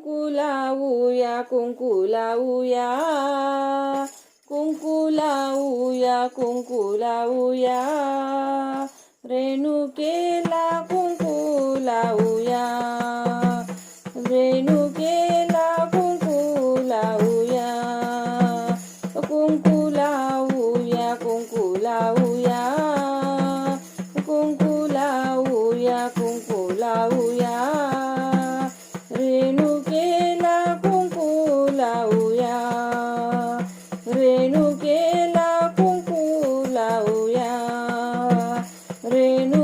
कुंकू लावूया कुंकू लावूया कुंकू लावूया कुंकू लावूया रेणुकेला कुंकू लावूया रेणुकेला कुंकू लावूया कुंकू लावूया कुंकू लावू रेणुकेला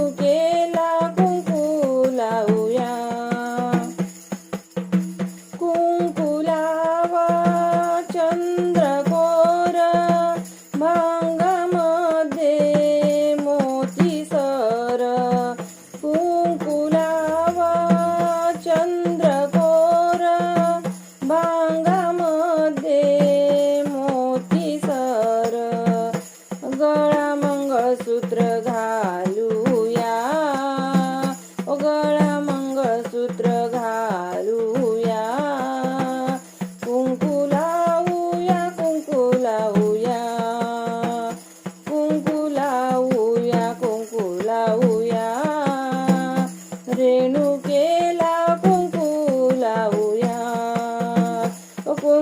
ओ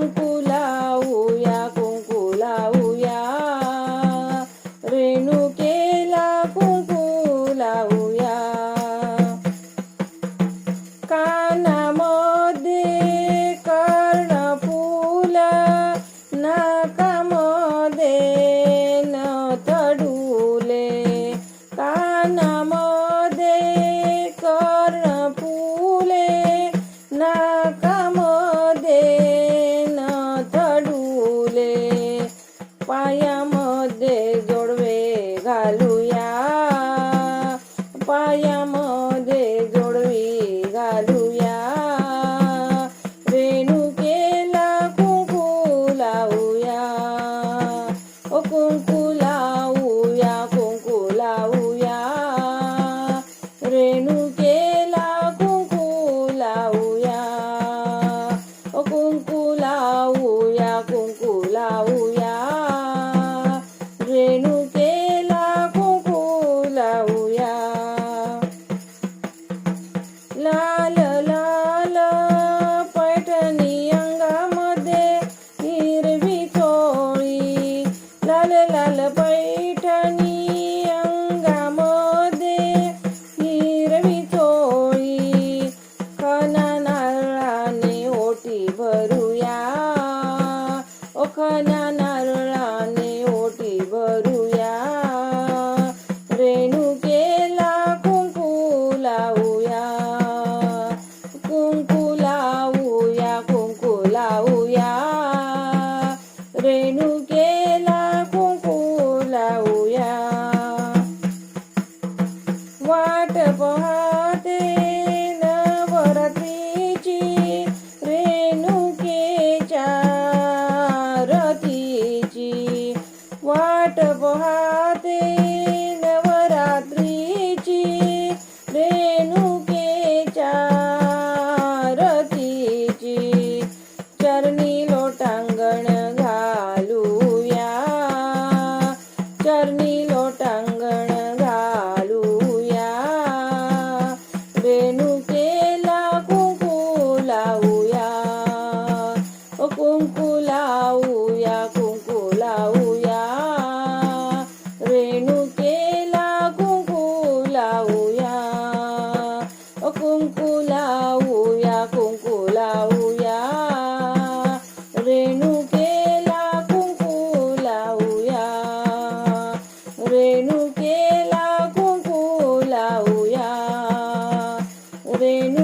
घालूया. पायामध्ये जोडवी घालूया. रेणुकेला कुंकू लावूया. ओ कुंकू लावूया कुंकू लावूया. रेणुकेला कुंकू लावूया. ओ कुंकू लावूया कुंकू लावू रेणुकेला कुंकू लावूया वाट पाहते नवरात्रीची रेणुकेच्या रतीची वाट पाहते নীলটাঙ্গ They